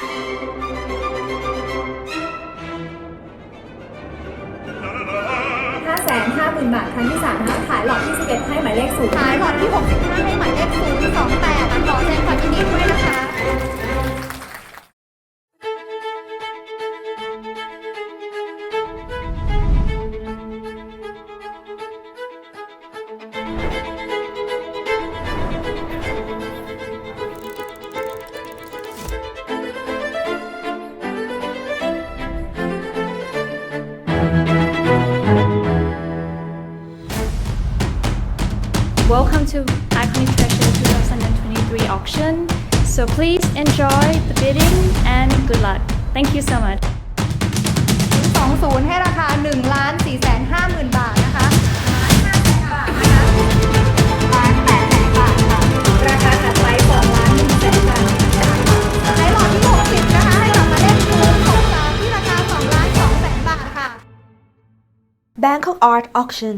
ห้าแสนห้าหมื่นบาทครั้งที่สามนะคะขายหลอดที่สิบเอ็ดให้หมายเลขศูนย์ ขายหลอดที่ 65 ให้หมายเลข028ขอแสดงความยินดี Welcome to Iconic Treasure 2023 auction. So please enjoy the bidding and good luck. Thank you so much. 20 ให้ราคา1ล้าน4 5 0 0 0 0บาทนะคะล้านแปดแสนบาทค่ะราคาถัดไปสองล้านหนึ่งแสนบาทขายหลอดที่60นะคะให้กับหมายเลข063ที่ราคา2ล้าน2แสนบาทค่ะ Bangkok Art Auction